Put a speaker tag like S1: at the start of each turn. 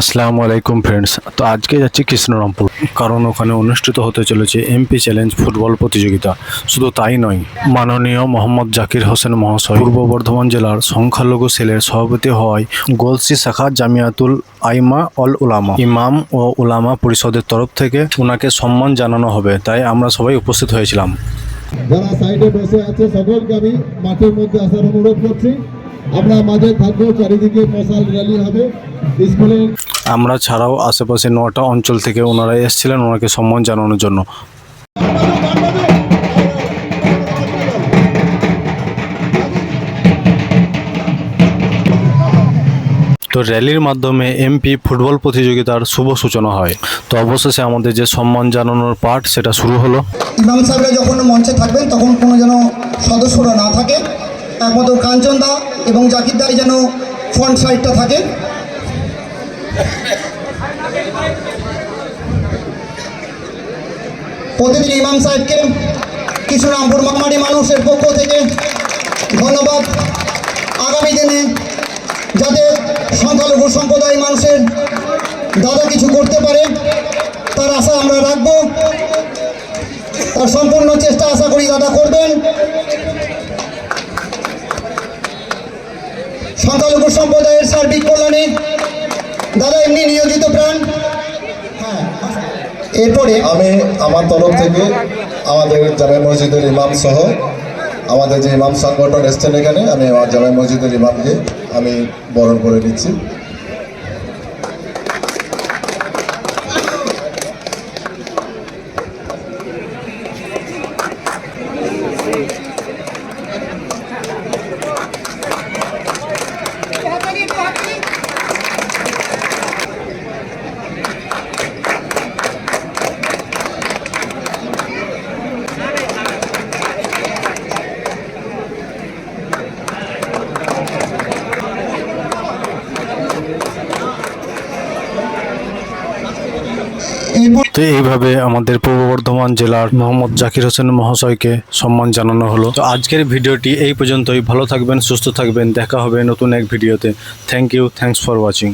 S1: আসসালামু আলাইকুম ফ্রেন্ডস তো আজকে যাচ্ছি কৃষ্ণরামপুর, কারণ ওখানে অনুষ্ঠিত হতে চলেছে এমপি চ্যালেঞ্জ ফুটবল প্রতিযোগিতা। শুধু তাই নয়, মাননীয় মোহাম্মদ জাকির হোসেন মহাশয়, পূর্ব বর্ধমান জেলার সংখ্যালঘু সেলের সভাপতি হওয়ায় গোলসি শাখা জামিয়াতুল আইমা অল উলামা, ইমাম ও উলামা পরিষদের তরফ থেকে ওনাকে সম্মান জানানো হবে, তাই আমরা সবাই উপস্থিত হয়েছিলাম।
S2: যারা সাইডে বসে আছে, সকলকে আমি মাঠের মধ্যে আসার অনুরোধ করছি। আমরা মাঝে থাকব চারিদিকে মশাল র্যালি হবে। স্কুলের
S1: আমরা ছাড়াও আশেপাশে নটা অঞ্চল থেকে ওনারা এসেছিলেন ওনাকে সম্মান জানানোর জন্য। তো র্যালির মাধ্যমে এমপি ফুটবল প্রতিযোগিতার শুভ সূচনা হয়। তো অবশেষে আমাদের যে সম্মান জানানোর পার্ট সেটা শুরু হলো।
S3: ইমাম সাহেবরা যখন মঞ্চে থাকবেন তখন কোনো যেন সদস্যরা না একমাত্র কাঞ্চন দা এবং জাকির দাই যেন ফ্রন্ট সাইডটা থাকে। প্রতিদিন ইমাম সাহেবকে কৃষ্ণরামপুর মামারি মানুষের পক্ষ থেকে ধন্যবাদ। আগামী দিনে যাতে সংখ্যালঘু সম্প্রদায় মানুষের দাদা কিছু করতে পারে, তার আশা আমরা রাখব। তার সম্পূর্ণ চেষ্টা আশা করি দাদা করবেন। সংখ্যালঘু সম্প্রদায়ের সার্বিক কল্যাণে দাদা এমনি নিয়োজিত প্রাণ। হ্যাঁ এরপরে
S2: আমি আমার তরফ থেকে আমাদের জামে মসজিদের ইমাম সহ আমাদের যে ইমাম সংগঠন এসছেন এখানে, আমি আমার জামে মসজিদের ইমামকে আমি বরণ করে নিচ্ছি।
S1: তো এইভাবে আমাদের পূর্ব বর্ধমান জেলার মোহাম্মদ জাকির হোসেন মহাশয়কে সম্মান জানানো হলো। তো আজকের ভিডিওটি এই পর্যন্তই। ভালো থাকবেন, সুস্থ থাকবেন। দেখা হবে নতুন এক ভিডিওতে। Thank you thanks for watching